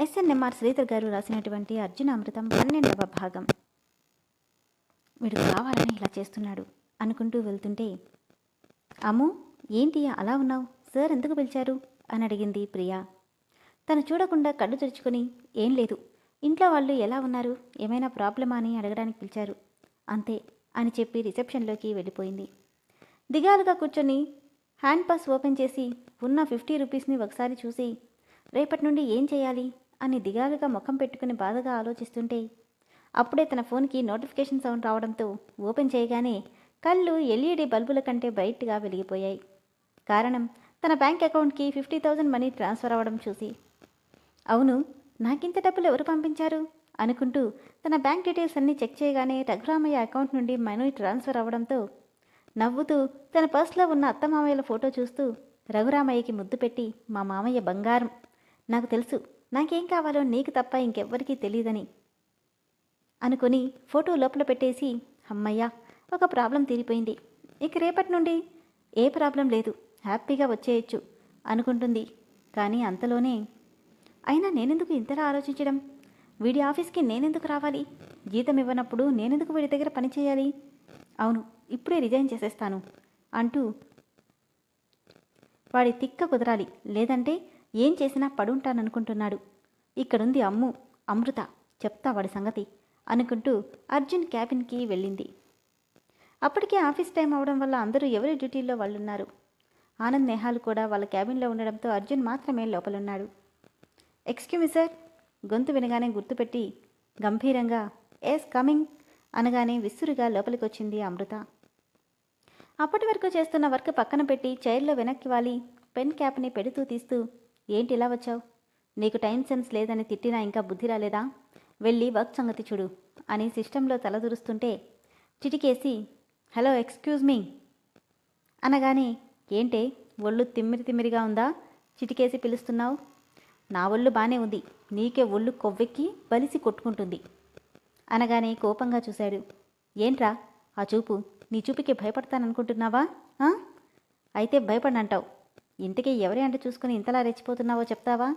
SNMR Sridhar గారు రాసినటువంటి అర్జున అమృతం పన్నెండవ భాగం. వీడు కావాలని ఇలా చేస్తున్నాడు అనుకుంటూ వెళ్తుంటే అమ్ము ఏంటి అలా ఉన్నావు? సార్ ఎందుకు పిలిచారు? అని అడిగింది ప్రియా. తను చూడకుండా కళ్ళు తెరుచుకొని ఏం లేదు. ఇంట్లో వాళ్ళు ఎలా ఉన్నారు? ఏమైనా ప్రాబ్లమా? అని అడగడానికి పిలిచారు. అంతే అని చెప్పి రిసెప్షన్లోకి వెళ్ళిపోయింది. దిగాలుగా కూర్చొని హ్యాండ్ పాస్ ఓపెన్ చేసి ఉన్న ఫిఫ్టీ రూపీస్ని ఒకసారి చూసి రేపటి నుండి ఏం చేయాలి? అని దిగాలుగా ముఖం పెట్టుకుని బాధగా ఆలోచిస్తుంటే అప్పుడే తన ఫోన్కి నోటిఫికేషన్ సౌండ్ రావడంతో ఓపెన్ చేయగానే కళ్ళు ఎల్ఈడి బల్బుల కంటే బ్రైట్గా వెలిగిపోయాయి. కారణం తన బ్యాంక్ అకౌంట్కి ఫిఫ్టీ థౌజండ్ మనీ ట్రాన్స్ఫర్ అవ్వడం చూసి అవును నాకింత డబ్బులు ఎవరు పంపించారు? అనుకుంటూ తన బ్యాంక్ డీటెయిల్స్ అన్నీ చెక్ చేయగానే రఘురామయ్య అకౌంట్ నుండి మనీ ట్రాన్స్ఫర్ అవ్వడంతో నవ్వుతూ తన పర్స్లో ఉన్న అత్తమామయ్యల ఫోటో చూస్తూ రఘురామయ్యకి ముద్దు పెట్టి మా మామయ్య బంగారం నాకు తెలుసు నాకేం కావాలో నీకు తప్ప ఇంకెవ్వరికీ తెలియదని అనుకుని ఫోటో లోపల పెట్టేసి అమ్మయ్యా ఒక ప్రాబ్లం తీరిపోయింది. ఇక రేపటి నుండి ఏ ప్రాబ్లం లేదు. హ్యాపీగా వచ్చేయచ్చు అనుకుంటుంది. కానీ అంతలోనే అయినా నేనెందుకు ఇంతలా ఆలోచించడం? వీడి ఆఫీస్కి నేనెందుకు రావాలి? జీతం ఇవ్వనప్పుడు నేనెందుకు వీడి దగ్గర పని చేయాలి? అవును ఇప్పుడే రిజైన్ చేసేస్తాను అంటూ వాడి తిక్క కుదరాలి. లేదంటే ఏం చేసినా పడుంటాననుకుంటున్నాడు. ఇక్కడుంది అమ్ము అమృత చెప్తా వాడి సంగతి అనుకుంటూ అర్జున్ క్యాబిన్కి వెళ్ళింది. అప్పటికే ఆఫీస్ టైం అవడం వల్ల అందరూ ఎవరి డ్యూటీల్లో వాళ్ళున్నారు. ఆనంద్ నేహాలు కూడా వాళ్ళ క్యాబిన్లో ఉండడంతో అర్జున్ మాత్రమే లోపలున్నాడు. ఎక్స్క్యూమి సార్ గొంతు వినగానే గుర్తుపెట్టి గంభీరంగా ఎస్ కమింగ్ అనగానే విసురుగా లోపలికి వచ్చింది అమృత. అప్పటి వరకు చేస్తున్న వర్క్ పక్కన పెట్టి చైర్లో వెనక్కి వాలి పెన్ క్యాప్ని పెడుతూ తీస్తూ ఏంటి ఇలా వచ్చావు? నీకు టైం సెన్స్ లేదని తిట్టినా ఇంకా బుద్ధి రాలేదా? వెళ్ళి వర్క్ సంగతి చూడు అని సిస్టంలో తలదురుస్తుంటే చిటికేసి హలో ఎక్స్క్యూజ్ మీ. అనగానే ఏంటే ఒళ్ళు తిమ్మిరి తిమ్మిరిగా ఉందా? చిటికేసి పిలుస్తున్నావు. నా ఒళ్ళు బానే ఉంది. నీకే ఒళ్ళు కొవ్వెక్కి బలిసి కొట్టుకుంటుంది. అనగానే కోపంగా చూశాడు. ఏంట్రా? ఆ చూపు నీ చూపుకి భయపడతాననుకుంటున్నావా? అయితే భయపడనంటావు. ఇంటికి ఎవరి అంట చూసుకుని ఇంతలా రెచ్చిపోతున్నావో చెప్తావా?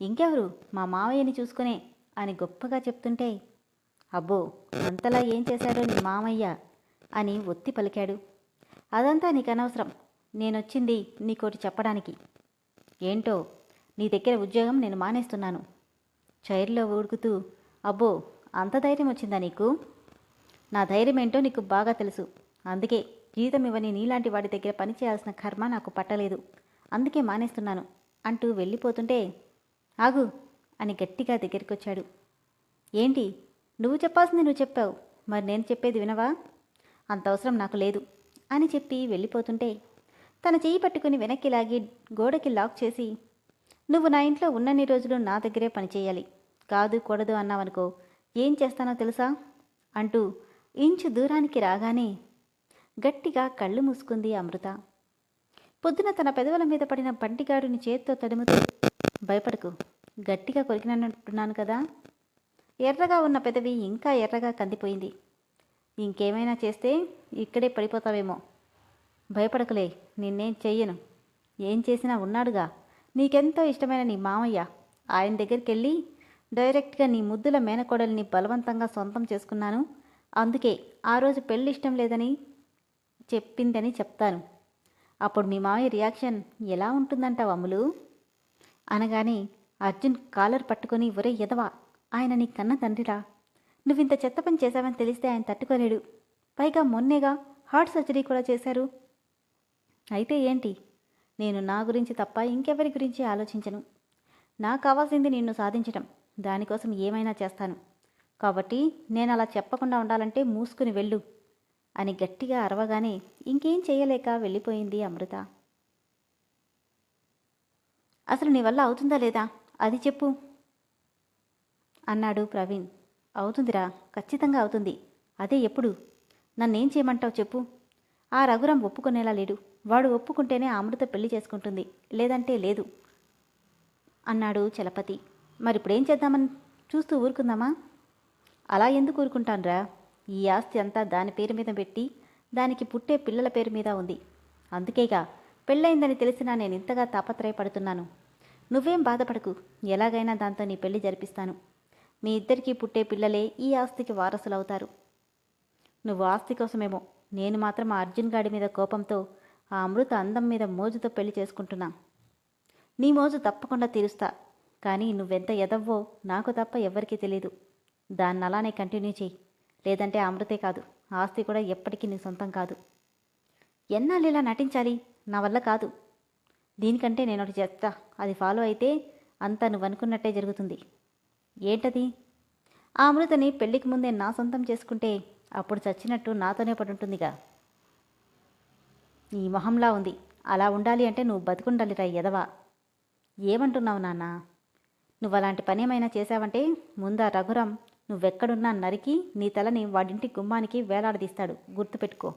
ఇంకెవరు? మా మావయ్యని చూసుకునే అని గొప్పగా చెప్తుంటే అబ్బో అంతలా ఏం చేశాడో నీ మామయ్య అని ఒత్తి పలికాడు. అదంతా నీకు అనవసరం నేనొచ్చింది నీకోటి చెప్పడానికి. ఏంటో నీ దగ్గర ఉద్యోగం నేను మానేస్తున్నాను. చైర్లో ఉడుకుతూ అబ్బో అంత ధైర్యం వచ్చిందా నీకు? నా ధైర్యం ఏంటో నీకు బాగా తెలుసు. అందుకే జీతం ఇవ్వని నీలాంటి వాడి దగ్గర పనిచేయాల్సిన కర్మ నాకు పట్టలేదు. అందుకే మానేస్తున్నాను అంటూ వెళ్ళిపోతుంటే ఆగు అని గట్టిగా దగ్గరికి వచ్చాడు ఏంటి? నువ్వు చెప్పాల్సింది నువ్వు చెప్పావు. మరి నేను చెప్పేది వినవా? అంత అవసరం నాకు లేదు అని చెప్పి వెళ్ళిపోతుంటే తన చెయ్యి పట్టుకుని వెనక్కి లాగి గోడకి లాక్ చేసి నువ్వు నా ఇంట్లో ఉన్నన్ని రోజులు నా దగ్గరే పనిచేయాలి కాదు కూడదు అన్నావనుకో ఏం చేస్తానో తెలుసా? అంటూ ఇంచు దూరానికి రాగానే గట్టిగా కళ్ళు మూసుకుంది అమృత. పొద్దున తన పెదవుల మీద పడిన బంటిగాడుని చేత్తో తడుముతూ భయపడకు గట్టిగా కొరికినట్టున్నాను కదా. ఎర్రగా ఉన్న పెదవి ఇంకా ఎర్రగా కందిపోయింది. ఇంకేమైనా చేస్తే ఇక్కడే పడిపోతావేమో. భయపడకులే నిన్నేం చెయ్యను. ఏం చేసినా ఉన్నాడుగా. నీకెంతో ఇష్టమైన నీ మామయ్య. ఆయన దగ్గరికి వెళ్ళి డైరెక్ట్గా నీ ముద్దుల మేనకోడల్ని బలవంతంగా సొంతం చేసుకున్నాను. అందుకే ఆ రోజు పెళ్ళి ఇష్టం లేదని చెప్పిందని చెప్తాను. అప్పుడు మీ మామయ్య రియాక్షన్ ఎలా ఉంటుందంటావు అమ్ములు? అనగానే అర్జున్ కాలర్ పట్టుకొని ఒరే ఎదవా ఆయన నీ కన్న తండ్రిరా. నువ్వింత చెత్త పని చేశావని తెలిస్తే ఆయన తట్టుకోలేడు. పైగా మొన్నేగా హార్ట్ సర్జరీ కూడా చేశారు. అయితే ఏంటి? నేను నా గురించి తప్ప ఇంకెవరి గురించి ఆలోచించను. నాకు కావాల్సింది నిన్ను సాధించటం. దానికోసం ఏమైనా చేస్తాను. కాబట్టి నేను అలా చెప్పకుండా ఉండాలంటే మూసుకుని వెళ్ళు. అని గట్టిగా అరవగానే ఇంకేం చేయలేక వెళ్ళిపోయింది అమృత. అసలు నీ వల్ల అవుతుందా లేదా? అది చెప్పు. అన్నాడు ప్రవీణ్. అవుతుందిరా ఖచ్చితంగా అవుతుంది. అదే ఎప్పుడు? నన్నేం చేయమంటావు చెప్పు. ఆ రఘురాం ఒప్పుకునేలా లేడు. వాడు ఒప్పుకుంటేనే అమృత పెళ్ళి చేసుకుంటుంది. లేదంటే లేదు. అన్నాడు చలపతి. మరిప్పుడేం చేద్దామని? చూస్తూ ఊరుకుందామా? అలా ఎందుకు ఊరుకుంటానురా? ఈ ఆస్తి అంతా దాని పేరు మీద పెట్టి దానికి పుట్టే పిల్లల పేరు మీద ఉంది. అందుకేగా పెళ్ళయిందని తెలిసినా నేను ఇంతగా తాపత్రయపడుతున్నాను. నువ్వేం బాధపడకు. ఎలాగైనా దాంతో నీ పెళ్ళి జరిపిస్తాను. మీ ఇద్దరికీ పుట్టే పిల్లలే ఈ ఆస్తికి వారసులవుతారు. నువ్వు ఆస్తి కోసమేమో. నేను మాత్రం ఆ అర్జున్ గాడి మీద కోపంతో ఆ అమృత అందం మీద మోజుతో పెళ్ళి చేసుకుంటున్నా. నీ మోజు తప్పకుండా తీరుస్తా. కానీ నువ్వెంత ఎదవ్వో నాకు తప్ప ఎవ్వరికీ తెలీదు. దాన్ని అలానే కంటిన్యూ చెయ్యి లేదంటే అమృతే కాదు. ఆస్తి కూడా ఎప్పటికీ నీ సొంతం కాదు. ఎన్నాళ్ళు ఇలా నటించాలి? నా వల్ల కాదు. దీనికంటే నేను ఒకటి చెప్తా. అది ఫాలో అయితే అంతా నువ్వు అనుకున్నట్టే జరుగుతుంది. ఏంటది? ఆ అమృతని పెళ్ళికి ముందే నా సొంతం చేసుకుంటే అప్పుడు చచ్చినట్టు నాతోనే పడుంటుందిగా. నీ మొహంలా ఉంది. అలా ఉండాలి అంటే నువ్వు బతుకుండాలిరా ఎదవా ఏమంటున్నావు నాన్న? నువ్వు అలాంటి పని ఏమైనా చేశావంటే ముందా రఘురాం నువ్వెక్కడున్నా నరికి నీ తలని వాడింటి గుమ్మానికి వేలాడదీస్తాడు. గుర్తుపెట్టుకో.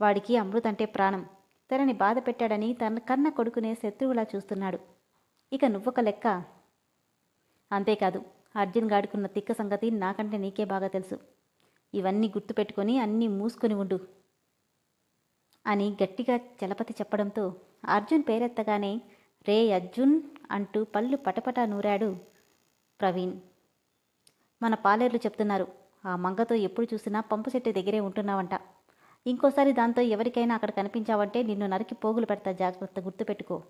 వాడికి అమృతంటే అంటే ప్రాణం. తనని బాధ పెట్టాడని తన కన్న కొడుకునే శత్రువులా చూస్తున్నాడు. ఇక నువ్వొక లెక్క. అంతేకాదు అర్జున్ గాడుకున్న తిక్క సంగతి నాకంటే నీకే బాగా తెలుసు. ఇవన్నీ గుర్తుపెట్టుకొని అన్నీ మూసుకొని ఉండు అని గట్టిగా చలపతి చెప్పడంతో అర్జున్ పేరెత్తగానే రే అర్జున్ అంటూ పళ్ళు పటపటా నూరాడు ప్రవీణ్. మన పాలేర్లు చెప్తున్నారు ఆ మంగతో ఎప్పుడు చూసినా పంపు చెట్టు దగ్గరే ఉంటున్నావంట. ఇంకోసారి దాంతో ఎవరికైనా అక్కడ కనిపించావంటే నిన్ను నరికి పోగులు పెడతా జాగ్రత్త గుర్తుపెట్టుకో.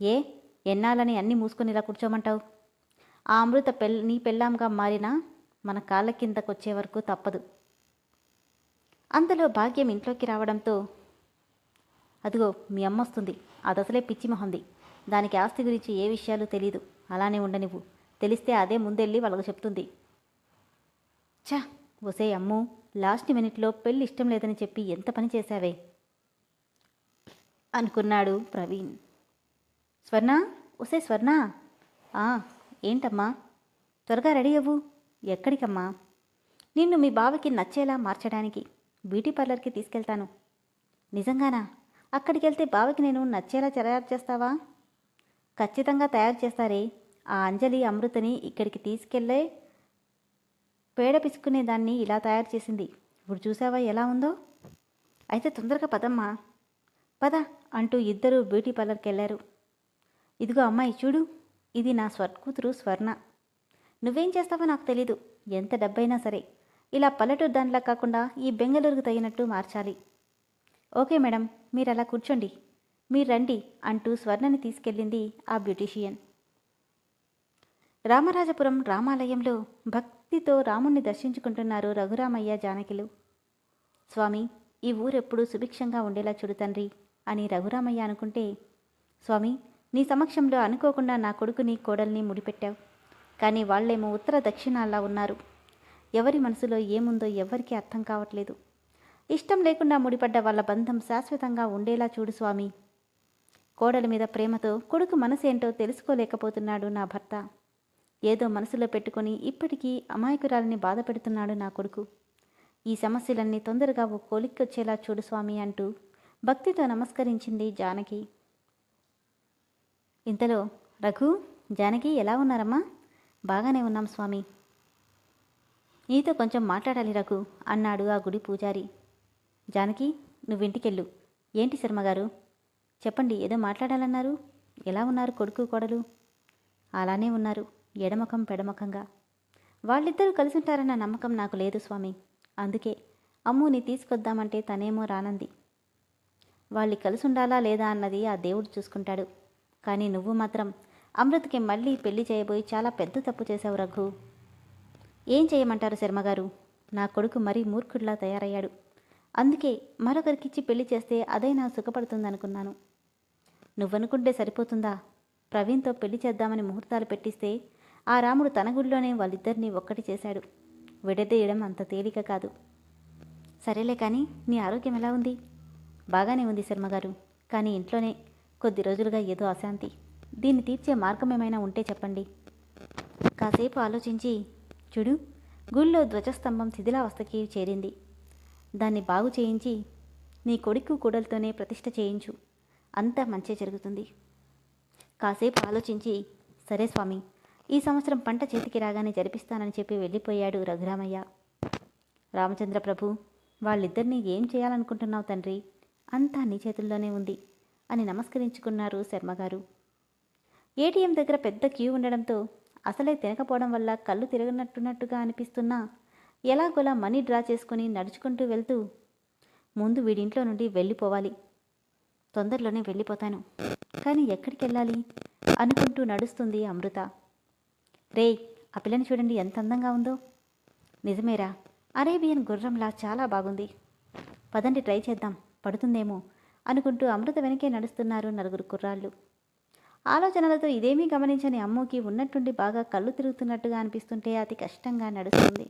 ఏ? ఎన్నాలని అన్నీ మూసుకొని ఇలా కూర్చోమంటావు? ఆ అమృత పెల్ నీ పెళ్ళాంగా మారినా మన కాళ్ళ కిందకొచ్చే వరకు తప్పదు. అంతలో భాగ్యం ఇంట్లోకి రావడంతో అదిగో మీ అమ్మ వస్తుంది. ఆ దశలే పిచ్చి మొహంది దానికి ఆస్తి గురించి ఏ విషయాలు తెలియదు అలానే ఉండనివ్వు తెలిస్తే అదే ముందెళ్ళి వాళ్ళకు చెప్తుంది. ఛా ఒసే అమ్ము లాస్ట్ మినిట్లో పెళ్ళి ఇష్టం లేదని చెప్పి ఎంత పని చేశావే? అనుకున్నాడు ప్రవీణ్. స్వర్ణ ఒసే స్వర్ణ. ఆ ఏంటమ్మా? త్వరగా రెడీ అవ్వు. ఎక్కడికమ్మా? నిన్ను మీ బావకి నచ్చేలా మార్చడానికి బ్యూటీ పార్లర్కి తీసుకెళ్తాను. నిజంగానా? అక్కడికి వెళ్తే బావకి నేను నచ్చేలా తయారు చేస్తావా? ఖచ్చితంగా తయారు చేస్తారే. ఆ అంజలి అమృతని ఇక్కడికి తీసుకెళ్ళే పేడ పిసుకునే దాన్ని ఇలా తయారు చేసింది. ఇప్పుడు చూసావా ఎలా ఉందో? అయితే తొందరగా పదమ్మా. పద అంటూ ఇద్దరూ బ్యూటీ పార్లర్కి వెళ్ళారు ఇదిగో అమ్మాయి చూడు ఇది నా స్వర్కూతురు స్వర్ణ. నువ్వేం చేస్తావో నాకు తెలీదు ఎంత డబ్బైనా సరే. ఇలా పల్లెటూరు దానిలా కాకుండా ఈ బెంగళూరుకు తగినట్టు మార్చాలి. ఓకే మేడం మీరు అలా కూర్చోండి. మీరు రండి అంటూ స్వర్ణని తీసుకెళ్ళింది ఆ బ్యూటీషియన్. రామరాజపురం రామాలయంలో భక్తితో రాముణ్ణి దర్శించుకుంటున్నారు రఘురామయ్య జానకిలు. స్వామి ఈ ఊరెప్పుడు సుభిక్షంగా ఉండేలా చూడు తండ్రి అని రఘురామయ్య అనుకుంటే స్వామి నీ సమక్షంలో అనుకోకుండా నా కొడుకుని కోడల్ని ముడిపెట్టావు. కానీ వాళ్ళేమో ఉత్తర దక్షిణాల్లా ఉన్నారు. ఎవరి మనసులో ఏముందో ఎవరికీ అర్థం కావట్లేదు. ఇష్టం లేకుండా ముడిపడ్డ వాళ్ళ బంధం శాశ్వతంగా ఉండేలా చూడు స్వామి. కోడలి మీద ప్రేమతో కొడుకు మనసేంటో తెలుసుకోలేకపోతున్నాడు నా భర్త. ఏదో మనసులో పెట్టుకొని ఇప్పటికీ అమాయకురాలని బాధ పెడుతున్నాడు నా కొడుకు. ఈ సమస్యలన్నీ తొందరగా ఓ వచ్చేలా చూడు స్వామి అంటూ భక్తితో నమస్కరించింది జానకి. ఇంతలో రఘు జానకి ఎలా ఉన్నారమ్మా? బాగానే ఉన్నాం స్వామి. నీతో కొంచెం మాట్లాడాలి రఘు అన్నాడు ఆ గుడి పూజారి. జానకి నువ్వింటికెళ్ళు. ఏంటి శర్మగారు చెప్పండి ఏదో మాట్లాడాలన్నారు? ఎలా ఉన్నారు కొడుకు కోడలు? అలానే ఉన్నారు. ఎడమకం పెడమకంగా వాళ్ళిద్దరూ కలిసి ఉంటారన్న నమ్మకం నాకు లేదు స్వామి. అందుకే అమ్ముని తీసుకొద్దామంటే తనేమో రానంది. వాళ్ళు కలిసి ఉండాలా లేదా అన్నది ఆ దేవుడు చూసుకుంటాడు. కానీ నువ్వు మాత్రం అమృత్కి మళ్ళీ పెళ్ళి చేయబోయి చాలా పెద్ద తప్పు చేశావు రఘు. ఏం చేయమంటారు శర్మగారు? నా కొడుకు మరీ మూర్ఖుడిలా తయారయ్యాడు. అందుకే మరొకరికిచ్చి పెళ్ళి చేస్తే అదే నా సుఖపడుతుందనుకున్నాను. నువ్వనుకుంటే సరిపోతుందా? ప్రవీణ్తో పెళ్ళి చేద్దామని ముహూర్తాలు పెట్టిస్తే ఆ రాముడు తన గుడిలోనే వాళ్ళిద్దరినీ ఒక్కటి చేశాడు. విడదీయడం అంత తేలిక కాదు. సరేలే కానీ నీ ఆరోగ్యం ఎలా ఉంది? బాగానే ఉంది శర్మగారు కానీ ఇంట్లోనే కొద్ది రోజులుగా ఏదో అశాంతి. దీన్ని తీర్చే మార్గం ఏమైనా ఉంటే చెప్పండి. కాసేపు ఆలోచించి చూడు గుళ్ళో ధ్వజస్తంభం శిథిలావస్థకి చేరింది. దాన్ని బాగు చేయించి నీ కొడుకు కూడలతోనే ప్రతిష్ట చేయించు. అంతా మంచి జరుగుతుంది. కాసేపు ఆలోచించి సరే స్వామి ఈ సంవత్సరం పంట చేతికి రాగానే జరిపిస్తానని చెప్పి వెళ్ళిపోయాడు రఘురామయ్య. రామచంద్ర ప్రభు వాళ్ళిద్దరినీ ఏం చేయాలనుకుంటున్నావు తండ్రి? అంతా నీ చేతుల్లోనే ఉంది అని నమస్కరించుకున్నారు శర్మగారు. ఏటీఎం దగ్గర పెద్ద క్యూ ఉండడంతో అసలే తినకపోవడం వల్ల కళ్ళు తిరగనట్టున్నట్టుగా అనిపిస్తున్నా ఎలాగోలా మనీ డ్రా చేసుకుని నడుచుకుంటూ వెళ్తూ ముందు వీడింట్లో నుండి వెళ్ళిపోవాలి. తొందరలోనే వెళ్ళిపోతాను. కానీ ఎక్కడికి వెళ్ళాలి అనుకుంటూ నడుస్తుంది అమృత. రేయ్ ఆ పిల్లని చూడండి ఎంత అందంగా ఉందో. నిజమేరా అరేబియన్ గుర్రంలా చాలా బాగుంది. పదండి ట్రై చేద్దాం. పడుతుందేమో అనుకుంటూ అమృత వెనకే నడుస్తున్నారు నలుగురు కుర్రాళ్ళు. ఆలోచనలతో ఇదేమీ గమనించని అమ్ముకి ఉన్నట్టుండి బాగా కళ్ళు తిరుగుతున్నట్టుగా అనిపిస్తుంటే అతి కష్టంగా నడుస్తుంది.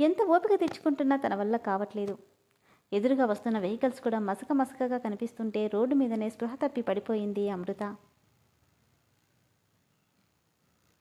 ఎంత ఓపిక తెచ్చుకుంటున్నా తన వల్ల కావట్లేదు. ఎదురుగా వస్తున్న వెహికల్స్ కూడా మసక మసకగా కనిపిస్తుంటే రోడ్డు మీదనే స్పృహ తప్పి పడిపోయింది అమృత.